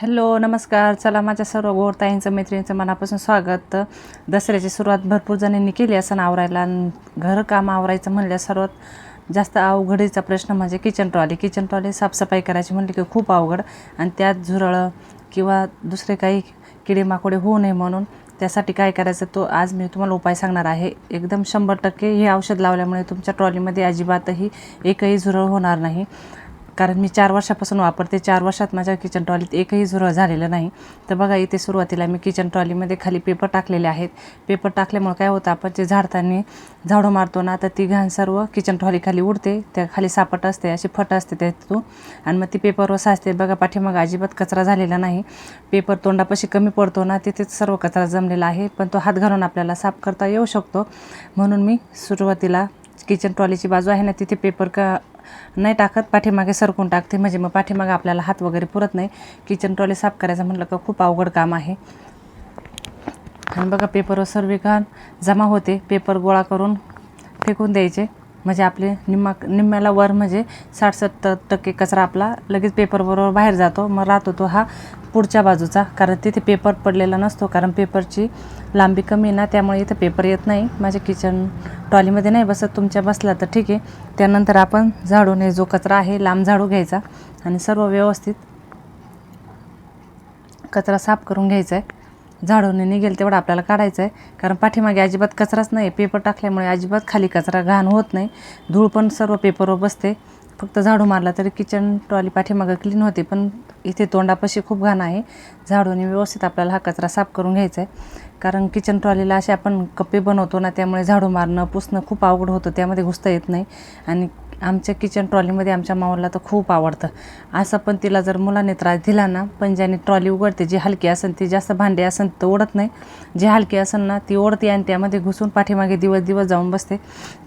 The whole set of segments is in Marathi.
हॅलो नमस्कार. चला माझ्या सर्व गोडताईंचं मैत्रिणींचं मनापासून स्वागत. दसऱ्याची सुरुवात भरपूर जणांनी केली असं आवरायला घरकाम आवरायचं म्हणल्या सर्वात जास्त अवघडीचा प्रश्न म्हणजे किचन ट्रॉली किचन ट्रॉली साफसफाई करायची म्हणली की खूप अवघड आणि त्यात झुरळं किंवा दुसरे काही किडे माकोडे होऊ नये म्हणून त्यासाठी काय करायचं तो आज मी तुम्हाला उपाय सांगणार आहे. एकदम शंभर टक्के हे औषध लावल्यामुळे तुमच्या ट्रॉलीमध्ये अजिबातही एकही झुरळ होणार नाही. कारण मी चार वर्षापासून वापरते चार वर्षात माझ्या किचन ट्रॉलीत एकही झुरळ झालेलं नाही. तर बघा इथे सुरुवातीला मी किचन ट्रॉलीमध्ये खाली पेपर टाकलेले आहेत. पेपर टाकल्यामुळे काय होतं आपण जे झाडताना झाडू मारतो ना तर ती घाण सर्व किचन ट्रॉली खाली उडते. त्या खाली सापट असते अशी फट असते त्यातून. आणि मग ती पेपरवर साचते. बघा पाठीमागं अजिबात कचरा झालेला नाही. पेपर तोंडापाशी कमी पडतो ना तिथेच सर्व कचरा जमलेला आहे. पण तो हात घालून आपल्याला साफ करता येऊ शकतो. म्हणून मी सुरुवातीला किचन ट्रॉलीची बाजू आहे ना तिथे पेपर का नाही टाकत पाठीमागे सरकून टाकते. म्हणजे मग पाठीमागे आपल्याला हात वगैरे पुरत नाही. किचन ट्रॉली साफ करायचं म्हटलं का खूप अवघड काम आहे. आणि बघा पेपरवर सर्व घाण जमा होते. पेपर गोळा करून फेकून द्यायचे. म्हणजे आपले निम्मा निम्म्याला वर म्हणजे साठ सत्तर टक्के कचरा आपला लगेच पेपरबरोबर बाहेर जातो. मग राहतो तो हा पुढच्या बाजूचा. कारण तिथे पेपर पडलेला नसतो. कारण पेपरची लांबी कमी आहे ना त्यामुळे इथं पेपर येत नाही. माझ्या किचन ट्रॉलीमध्ये नाही बसत. तुमच्या बसला तर ठीक आहे. त्यानंतर आपण झाडूने जो कचरा आहे लांब झाडू घ्यायचा आणि सर्व व्यवस्थित कचरा साफ करून घ्यायचा आहे. झाडूने निघेल तेवढा आपल्याला काढायचं आहे कारण पाठीमागे अजिबात कचराच नाही. पेपर टाकल्यामुळे अजिबात खाली कचरा घाण होत नाही. धूळ पण सर्व पेपरवर बसते. फक्त झाडू मारला तरी किचन ट्रॉली पाठीमागं क्लीन होते. पण इथे तोंडापाशी खूप घाण आहे. झाडूने व्यवस्थित आपल्याला हा कचरा साफ करून घ्यायचा आहे कारण किचन ट्रॉलीला असे आपण कप्पे बनवतो ना त्यामुळे झाडू मारणं पुसणं खूप अवघड होतं. त्यामध्ये घुसता येत नाही. आणि आमच्या किचन ट्रॉलीमध्ये आमच्या मावला तर खूप आवडतं. असं पण तिला जर मुलाने त्रास दिला ना पण ज्याने ट्रॉली उघडते जी हलकी असेल ती जास्त भांडे असेल तर ओढत नाही. जी हलकी असेल ना ती ओढते आणि त्यामध्ये घुसून पाठीमागे दिवस दिवस जाऊन बसते.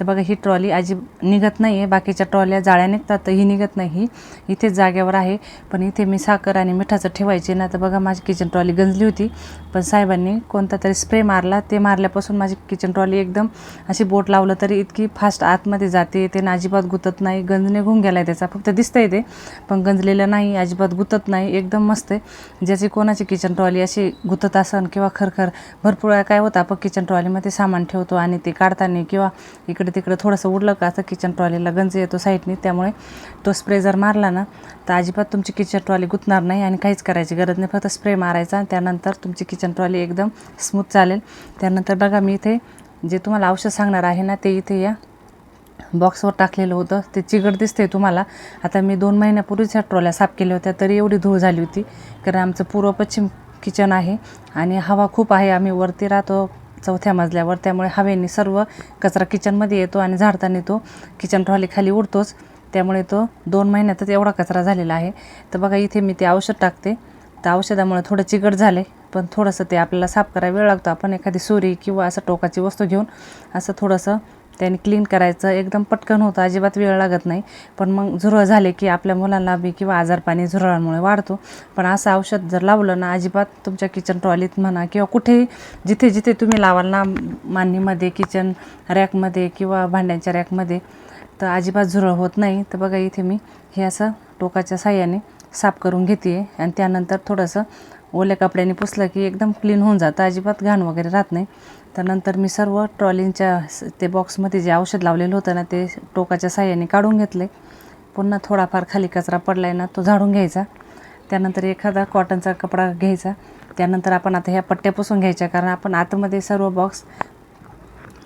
तर बघा ही ट्रॉली अजिब निघत नाही आहे बाकीच्या ट्रॉल्या जाळ्या निघतात तर ही निघत नाही. ही इथेच जाग्यावर आहे. पण इथे मी साखर आणि मिठाचं ठेवायचे ना तर बघा माझी किचन ट्रॉली गंजली होती. पण साहेबांनी कोणता तरी स्प्रे मारला. ते मारल्यापासून माझी किचन ट्रॉली एकदम अशी बोट लावलं तरी इतकी फास्ट आतमध्ये जाते ते अजिबात गुतत नाही गंज निघून गेला आहे त्याचा. फक्त दिसतंय ते पण गंजलेलं नाही अजिबात गुतत नाही एकदम मस्त आहे. ज्याची कोणाची किचन ट्रॉली अशी गुतत असन किंवा खरखर भरपूर वेळा काय होतं आपण किचन ट्रॉलीमध्ये सामान ठेवतो आणि ते काढताना किंवा इकडे तिकडे थोडंसं उडलं का असं किचन ट्रॉलीला गंज येतो साईडनी. त्यामुळे तो स्प्रे जर मारला ना तर अजिबात तुमची किचन ट्रॉली गुतणार नाही आणि काहीच करायची गरज नाही. फक्त स्प्रे मारायचा आणि त्यानंतर तुमची किचन ट्रॉली एकदम स्मूथ चालेल. त्यानंतर बघा मी इथे जे तुम्हाला औषध सांगणार आहे ना ते इथे या. बॉक्सवर टाकलेलं होतं. ते चिकट दिसते तुम्हाला. आता मी दोन महिन्यापूर्वीच ह्या ट्रॉल्या साफ केल्या होत्या तरी एवढी धूळ झाली होती. कारण आमचं पूर्व पश्चिम किचन आहे आणि हवा खूप आहे. आम्ही वरती राहतो चौथ्या मजल्यावर. त्यामुळे हवेने सर्व कचरा किचनमध्ये येतो आणि झाडताना तो किचन ट्रॉली खाली उडतोच. त्यामुळे तो दोन महिन्यातच एवढा कचरा झालेला आहे. तर बघा इथे मी ते औषध टाकते. तर औषधामुळे थोडं चिकट झाले पण थोडंसं ते आपल्याला साफ करायला वेळ लागतो. आपण एखादी सुरी किंवा असं टोकाची वस्तू घेऊन असं थोडंसं त्याने क्लीन करायचं एकदम पटकन होतं अजिबात वेळ लागत नाही. पण मग झुरळ झाले की आपल्या मुलांना बी किंवा आजारपाणी झुरळांमुळे वाढतो. पण असं औषध जर लावलं ना अजिबात तुमच्या किचन ट्रॉलीत म्हणा किंवा कुठेही जिथे जिथे तुम्ही लावाल ना मांडणीमध्ये किचन रॅकमध्ये किंवा भांड्यांच्या रॅकमध्ये तर अजिबात झुरळ होत नाही. तर बघा इथे मी हे असं टोकाच्या साह्याने साफ करून घेते आणि त्यानंतर थोडंसं ओल्या कपड्याने पुसलं की एकदम क्लीन होऊन जातं. अजिबात घाण वगैरे राहत नाही. त्यानंतर मी सर्व ट्रॉलिंगच्या ते बॉक्समध्ये जे औषध लावलेलं होतं ना ते टोकाच्या साह्याने काढून घेतले पुन्हा थोडाफार खाली कचरा पडला आहे ना तो झाडून घ्यायचा. त्यानंतर एखादा कॉटनचा कपडा घ्यायचा. त्यानंतर आपण आता ह्या पट्ट्या पुसून घ्यायच्या कारण आपण आतमध्ये सर्व बॉक्स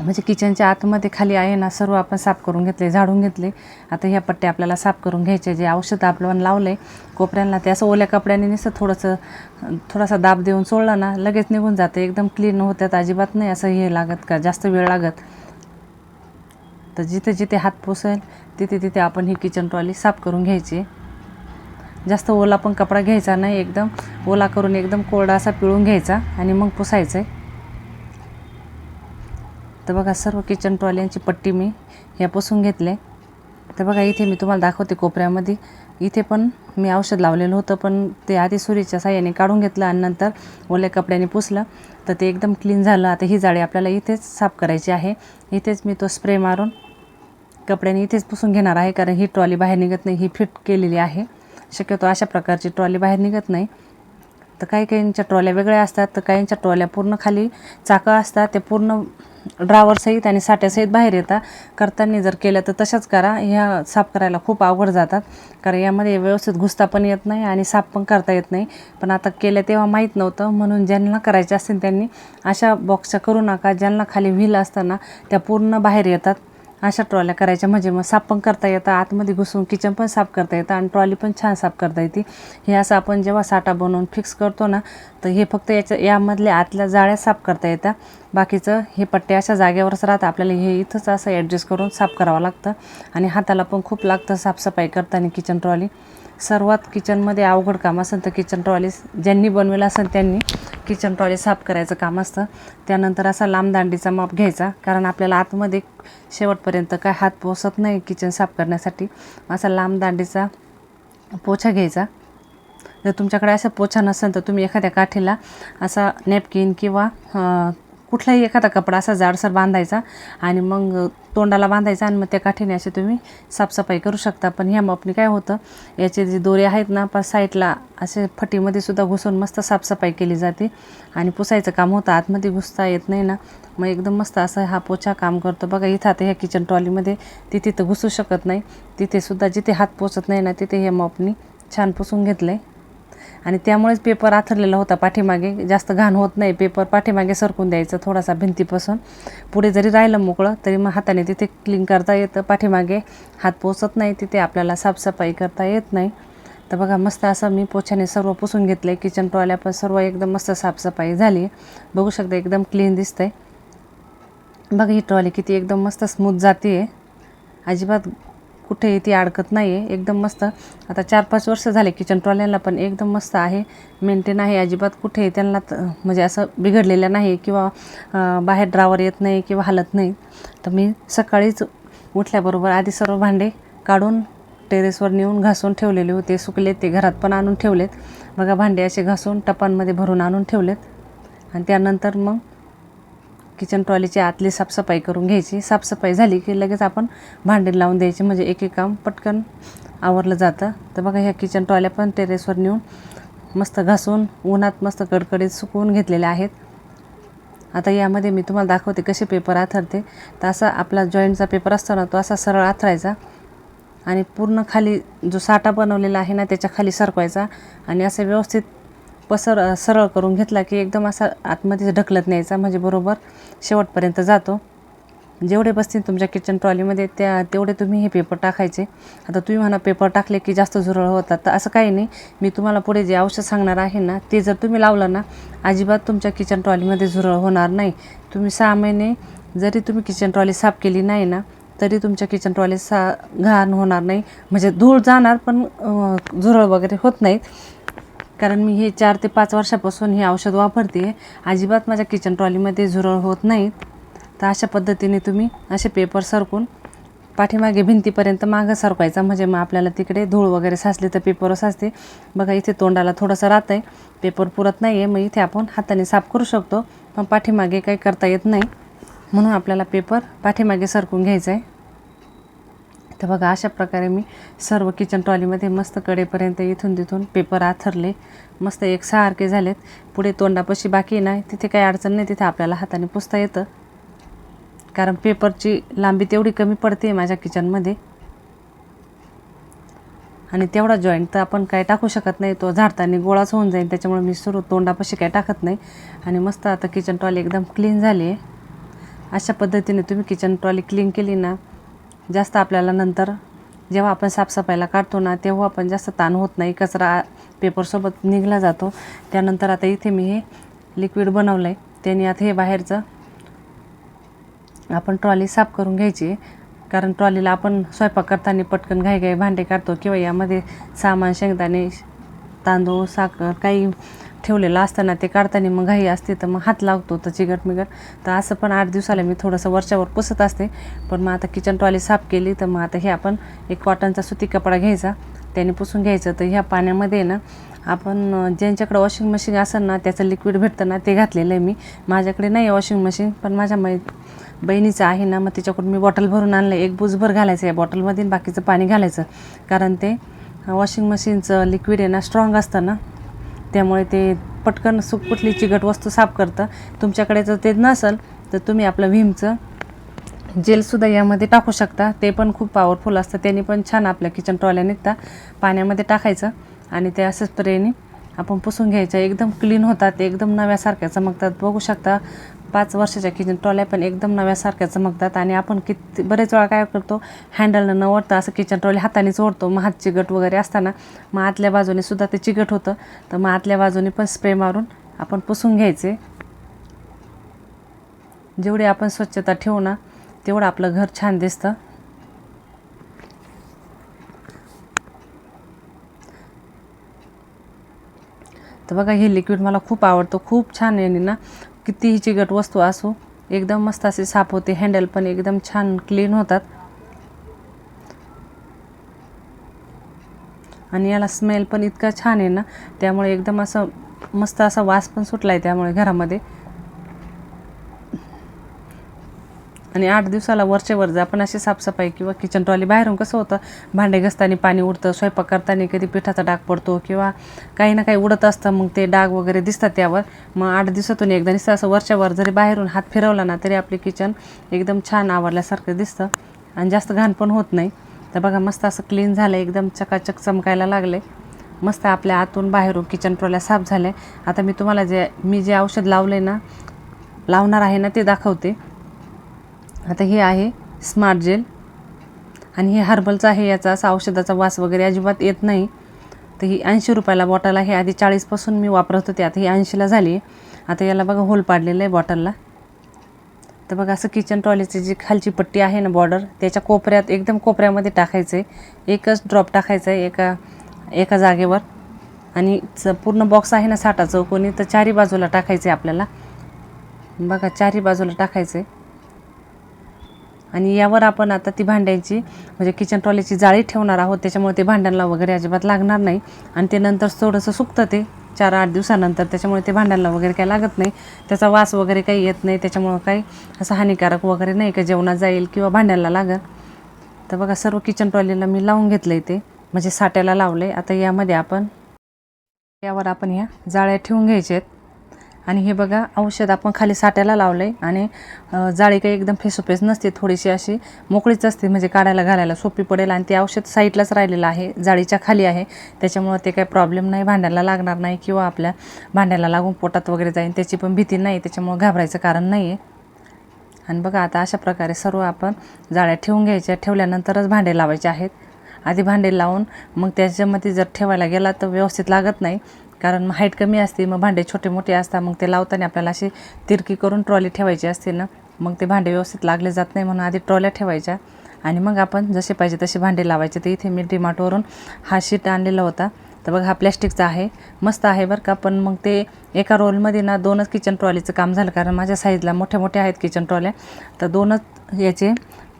म्हणजे किचनच्या आतमध्ये खाली आहे ना सर्व आपण साफ करून घेतले झाडून घेतले. आता ह्या पट्ट्या आपल्याला साफ करून घ्यायचे जे औषध आपण लावलं आहे कोपऱ्यांना ते असं ओल्या कपड्याने नुसतं थोडंसं थोडासा दाब देऊन सोडला ना लगेच निघून जातं. एकदम क्लीन होतात अजिबात नाही असं हे लागत का जास्त वेळ लागत. तर जिथे जिथे हात पुसेल तिथे तिथे आपण ही किचन ट्रॉली साफ करून घ्यायची. जास्त ओला पण कपडा घ्यायचा नाही एकदम ओला करून एकदम कोरडा असा पिळून घ्यायचा आणि मग पुसायचं आहे तर बघा सर्व किचन ट्रॉल्यांची पट्टी मी ह्या पुसून घेतले. तर बघा इथे मी तुम्हाला दाखवते कोपऱ्यामध्ये. इथे पण मी औषध लावलेलं होतं पण ते आधी सुरीच्या साह्याने काढून घेतलं आणि नंतर ओल्या कपड्याने पुसलं. तर ते एकदम क्लीन झालं. आता ही जाळी आपल्याला इथेच साफ करायची आहे. इथेच मी तो स्प्रे मारून कपड्याने इथेच पुसून घेणार आहे कारण ही ट्रॉली बाहेर निघत नाही ही फिट केलेली आहे. शक्यतो अशा प्रकारची ट्रॉली बाहेर निघत नाही. तर काही काहींच्या ट्रॉल्या वेगळ्या असतात तर काहींच्या ट्रॉल्या पूर्ण खाली चाकं असतात ते पूर्ण ड्रावरसहित आणि साठ्यासहित बाहेर येतात करताना जर केलं तर तशाच करा. ह्या साफ करायला खूप अवघड जातात. कारण यामध्ये व्यवस्थित घुसता पण येत नाही आणि साफ पण करता येत नाही. पण आता केलं तेव्हा माहीत नव्हतं. म्हणून ज्यांना करायचे असतील त्यांनी अशा बॉक्सच्या करू नका. ज्यांना खाली व्हील असताना त्या पूर्ण बाहेर येतात. अशा ट्रॉल्या करायच्या. म्हणजे मग साफ पण करता येतं आतमध्ये घुसून किचन पण साफ करता येतं आणि ट्रॉली पण छान साफ करता येते. हे असं आपण जेव्हा साठा बनवून फिक्स करतो ना तर हे फक्त याच्या यामधल्या आतल्या जाळ्या साफ करता येतात बाकीचं हे पट्टे अशा जागेवरच राहतं. आपल्याला हे इथंच असं ॲडजस्ट करून साफ करावं लागतं. आणि हाताला पण खूप लागतं साफसफाई करताना किचन ट्रॉली. सर्वात किचनमध्ये अवघड काम असेल तर किचन ट्रॉली ज्यांनी बनवेलं असेल त्यांनी किचन टॉयलेट साफ करायचं काम असतं. त्यानंतर असा लांब दांडीचा माप घ्यायचा कारण आपल्याला आतमध्ये शेवटपर्यंत काय हात पोसत नाही किचन साफ करण्यासाठी. असा लांब दांडीचा पोछा घ्यायचा. जर तुमच्याकडे असा पोछा नसेल तर तुम्ही एखाद्या काठीला असा नॅपकिन किंवा कुठलाही एखादा कपडा असा जाडसर बांधायचा आणि मग तोंडाला बांधायचा आणि मग त्या काठीने असे तुम्ही साफसफाई करू शकता. पण ह्या मापनी काय होतं याचे जे दोरे आहेत ना पण साईडला असे फटीमध्ये सुद्धा घुसून मस्त साफसफाई केली जाते आणि पुसायचं काम होतं. आतमध्ये घुसता येत नाही ना मग एकदम मस्त असं हा पोछा काम करतो. बघा इथं आता ह्या किचन ट्रॉलीमध्ये ती तिथं घुसू शकत नाही. तिथे सुद्धा जिथे हात पोचत नाही ना तिथे हे मापनी छान पुसून घेतलं आहे आणि त्यामुळेच पेपर आथरलेला होता पाठीमागे. जास्त घाण होत नाही. पेपर पाठीमागे सरकून द्यायचं थोडासा भिंतीपासून. पुढे जरी राहिलं मोकळं तरी मग हाताने तिथे क्लीन करता येतं. पाठीमागे हात पोचत नाही. तिथे आपल्याला साफसफाई करता येत नाही. तर बघा मस्त असं मी पोछ्याने सर्व पुसून घेतलं आहे किचन ट्रॉल्या पण सर्व एकदम मस्त साफसफाई झाली. बघू शकता एकदम क्लीन दिसतंय. बघा ही ट्रॉली किती एकदम मस्त स्मूथ जाते आहे अजिबात कुठेही ती अडकत नाही आहे एकदम मस्त. आता चार पाच वर्ष झाले किचन ट्रॉल्यांना पण एकदम मस्त आहे. मेंटेन आहे अजिबात कुठेही त्यांना म्हणजे असं बिघडलेलं नाही किंवा बाहेर ड्रावर येत नाही किंवा हलत नाही. तर मी सकाळीच उठल्याबरोबर आधी सर्व भांडे काढून टेरेसवर नेऊन घासून ठेवलेले होते. सुकले ते घरात पण आणून ठेवलेत. बघा भांडे असे घासून टपांमध्ये भरून आणून ठेवलेत. आणि त्यानंतर मग किचन ट्रॉलीची आतली साफसफाई करून घ्यायची. साफसफाई झाली की लगेच आपण भांडी लावून द्यायची. म्हणजे एक एक काम पटकन आवरलं जातं. तर बघा ह्या किचन ट्रॉल्या पण टेरेसवर नेऊन मस्त घासून उन्हात मस्त कडकडीत सुकवून घेतलेल्या आहेत. आता यामध्ये मी तुम्हाला दाखवते कसे पेपर आथरते. तर असा आपला जॉईंटचा पेपर असतो ना तो असा सरळ आथरायचा. आणि पूर्ण खाली जो साठा बनवलेला आहे ना त्याच्याखाली सरकवायचा. आणि असं व्यवस्थित पसर सरळ करून घेतला की एकदम असा आतमध्ये ढकलत न्यायचा म्हणजे बरोबर शेवटपर्यंत जातो. जेवढे बसतील तुमच्या किचन ट्रॉलीमध्ये त्या तेवढे तुम्ही हे पेपर टाकायचे. आता तुम्ही म्हणा पेपर टाकले की जास्त झुरळ होतात तर असं काही नाही. मी तुम्हाला पुढे जे औषध सांगणार आहे ना ते जर तुम्ही लावलं ना अजिबात तुमच्या किचन ट्रॉलीमध्ये झुरळ होणार नाही. तुम्ही सहा महिने जरी तुम्ही किचन ट्रॉली साफ केली नाही ना तरी तुमच्या किचन ट्रॉली सा घाण होणार नाही. म्हणजे धूळ जाणार पण झुरळ वगैरे होत नाहीत. कारण मी हे चार ते पाच वर्षापासून हे औषध वापरते. अजिबात माझ्या किचन ट्रॉलीमध्ये झुरळ होत नाहीत. तर अशा पद्धतीने तुम्ही असे पेपर सरकून पाठीमागे भिंतीपर्यंत मागं सरकायचा म्हणजे मग आपल्याला तिकडे धूळ वगैरे साचली तर पेपर साचते. बघा इथे तोंडाला थोडंसं राहतं आहे पेपर पुरत नाही आहे मग इथे आपण हाताने साफ करू शकतो. पण पाठीमागे काही करता येत नाही. म्हणून आपल्याला पेपर पाठीमागे सरकून घ्यायचा आहे तर बघा अशा प्रकारे मी सर्व किचन ट्रॉलीमध्ये मस्त कडेपर्यंत इथून तिथून पेपर आथरले. मस्त एकसारखे झालेत. पुढे तोंडापाशी बाकी नाही. तिथे काही अडचण नाही. तिथे आपल्याला हाताने पुसता येतं. कारण पेपरची लांबी तेवढी कमी पडते माझ्या किचनमध्ये आणि तेवढा जॉईंट तर आपण काय टाकू शकत नाही. तो झाडताना गोळाच होऊन जाईल त्याच्यामुळे मी सुरू तोंडापाशी काय टाकत नाही. आणि मस्त आता किचन ट्रॉली एकदम क्लीन झाली आहे अशा पद्धतीने तुम्ही किचन ट्रॉली क्लीन केली ना जास्त आपल्याला नंतर जेव्हा आपण साफसफाईला काढतो ना तेव्हा आपण जास्त ताण होत नाही. कचरा पेपरसोबत निघला जातो. त्यानंतर आता इथे मी हे लिक्विड बनवलं आहे त्याने आता हे बाहेरचं आपण ट्रॉली साफ करून घ्यायची. कारण ट्रॉलीला आपण स्वयंपाक करताना पटकन घाई घाई भांडे काढतो किंवा यामध्ये सामान शेंगदाणे तांदूळ साखर काही ठेवलेलं असताना ते काढताना मग घाई असते तर मग हात लागतो तर चिगट मिगट तर असं पण आठ दिवसाला मी थोडंसं वरच्यावर पुसत असते. पण मग आता किचन ट्रॉली साफ केली तर मग आता हे आपण एक कॉटनचा सुती कपडा घ्यायचा. त्याने पुसून घ्यायचं. तर ह्या पाण्यामध्ये ना आपण ज्यांच्याकडे वॉशिंग मशीन असेल ना त्याचं लिक्विड भेटतं ना ते घातलेलं आहे मी. माझ्याकडे नाही आहे वॉशिंग मशीन पण माझ्या मै बहिणीचं आहे ना मग तिच्याकडून मी बॉटल भरून आणलं. एक बुजभर घालायचं या बॉटलमध्ये बाकीचं पाणी घालायचं. कारण ते वॉशिंग मशीनचं लिक्विड आहे ना स्ट्रॉंग असतं ना. त्यामुळे ते पटकन सु कुठली चिकट वस्तू साफ करतं. तुमच्याकडे जर ते नसेल तर तुम्ही आपलं व्हीमचं जेलसुद्धा यामध्ये टाकू शकता. ते पण खूप पॉवरफुल असतं. त्याने पण छान आपल्या किचन ट्रॉल्या निघता पाण्यामध्ये टाकायचं आणि ते असं स्प्रेने आपण पुसून घ्यायचं. एकदम क्लीन होतात. एकदम नव्यासारख्या चमकतात बघू शकता पाच वर्षाच्या किचन ट्रॉल्या पण एकदम नव्यासारख्या चमकतात आणि आपण किती बरेच वेळा काय करतो हँडलनं न ओढता असं किचन ट्रॉली हातानेच ओढतो. मग हात वगैरे असताना मग आतल्या बाजूने सुद्धा ते चिकट होतं. तर मग आतल्या बाजूने पण स्प्रे मारून आपण पुसून घ्यायचे. जेवढी आपण स्वच्छता ठेवू ना तेवढं आपलं घर छान दिसतं. तर बघा हे लिक्विड मला खूप आवडतं. खूप छान आहे ना कितीही चिकट वस्तू असो एकदम मस्त असे साफ होते हँडल पण एकदम छान क्लीन होतात. आणि याला स्मेल पण इतका छान आहे ना त्यामुळे एकदम असं मस्त असा वास पण सुटला आहे त्यामुळे घरामध्ये. आणि आठ दिवसाला वरच्या वर जा. आपण अशी साफसफाई किंवा किचन ट्रॉली बाहेरून कसं होतं? भांडे घसताना पाणी उडतं स्वयंपाक करताना कधी पिठाचा डाग पडतो किंवा काही ना काही उडत असतं मग ते डाग वगैरे दिसतात त्यावर. मग आठ दिवसातून एकदा दिसतं असं वरच्या वर जरी बाहेरून हात फिरवला ना तरी आपले किचन एकदम छान आवडल्यासारखं दिसतं आणि जास्त घाण पण होत नाही. तर बघा मस्त असं क्लीन झालं एकदम चकाचक चमकायला लागले मस्त आपल्या आतून बाहेरून किचन ट्रॉल्या साफ झाल्या. आता मी तुम्हाला जे मी जे औषध लावले ना लावणार आहे ना ते दाखवते. आता हे आहे स्मार्ट जेल आणि हे हर्बलचं आहे याचा असा औषधाचा वास वगैरे अजिबात येत नाही. तर ही ऐंशी रुपयाला बॉटल आहे. आधी चाळीसपासून मी वापरत होते आता ही ऐंशीला झाली. आता याला बघा होल पाडलेलं आहे बॉटलला तर बघा असं किचन टॉयलेटची जी खालची पट्टी आहे ना बॉर्डर त्याच्या कोपऱ्यात एकदम कोपऱ्यामध्ये टाकायचं आहे एकच ड्रॉप टाकायचं आहे एका एका जागेवर. आणि च पूर्ण बॉक्स आहे ना साठा चौकोनी तर चारी बाजूला टाकायचं आहे आपल्याला. बघा चारी बाजूला टाकायचं आहे आणि यावर आपण आता ती भांड्यांची म्हणजे किचन ट्रॉलीची जाळी ठेवणार आहोत. त्याच्यामुळे ते भांड्यांना वगैरे अजिबात लागणार नाही. आणि ते नंतर थोडंसं सुकतं ते चार आठ दिवसानंतर. त्याच्यामुळे ते भांड्यांना वगैरे काही लागत नाही. त्याचा वास वगैरे काही येत नाही. त्याच्यामुळं काही असं हानिकारक वगैरे नाही का जेवणात जाईल किंवा भांड्यांना लागेल. तर बघा सर्व किचन ट्रॉलीला मी लावून घेतलं आहे ते. म्हणजे साट्याला लावले आता यामध्ये आपण यावर आपण ह्या जाळ्या ठेवून घ्यायच्या आहेत. आणि हे बघा औषध आपण खाली साट्याला लावलं आहे आणि जाळी काही एकदम फेसोफेस नसते थोडीशी अशी मोकळीच असते म्हणजे काढायला घालायला सोपी पडेल आणि ते औषध साईडलाच राहिलेलं आहे जाळीच्या खाली आहे. त्याच्यामुळं ते काही प्रॉब्लेम नाही भांड्याला लागणार नाही किंवा आपल्या भांड्याला लागून पोटात वगैरे जाईल त्याची पण भीती नाही त्याच्यामुळं घाबरायचं कारण नाही आहे आणि बघा आता अशा प्रकारे सर्व आपण जाळ्या ठेवून घ्यायच्या ठेवल्यानंतरच भांडे लावायचे आहेत. आधी भांडे लावून मग त्याच्यामध्ये जर ठेवायला गेला तर व्यवस्थित लागत नाही. कारण मग हाईट कमी असते मग भांडे छोटे मोठे असतात मग ते लावताना आपल्याला अशी तिरकी करून ट्रॉली ठेवायची असते ना मग ते भांडे व्यवस्थित लागले जात नाही म्हणून आधी ट्रॉल्या ठेवायच्या. आणि मग आपण जसे पाहिजे तसे भांडे लावायचे. तर इथे मी डिमार्टवरून हा शीट आणलेला होता. तर बघ हा प्लॅस्टिकचा आहे. मस्त आहे बरं का. पण मग ते एका रोलमध्ये ना दोनच किचन ट्रॉलीचं काम झालं. कारण माझ्या साईजला मोठ्या मोठ्या आहेत किचन ट्रॉल्या तर दोनच याचे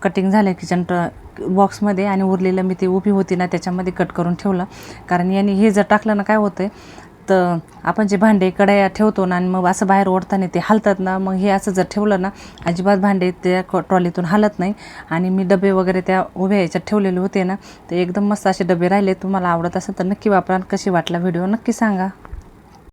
कटिंग झाले किचन ट्रॉ बॉक्समध्ये आणि उरलेलं मी ती उभी होती ना त्याच्यामध्ये कट करून ठेवलं. कारण याने हे जर टाकलं ना काय होतं आहे तर आपण जे भांडे कढया ठेवतो ना आणि मग असं बाहेर ओढताना ते हलतात ना मग हे असं जर ठेवलं ना अजिबात भांडे त्या क- ट्रॉलीतून हलत नाही. आणि मी डबे वगैरे त्या उभ्या याच्यात ठेवलेले होते ना ते एकदम मस्त असे डबे राहिले. तुम्हाला आवडत असेल तर नक्की वापरा. आणि कशी वाटला व्हिडिओ नक्की सांगा.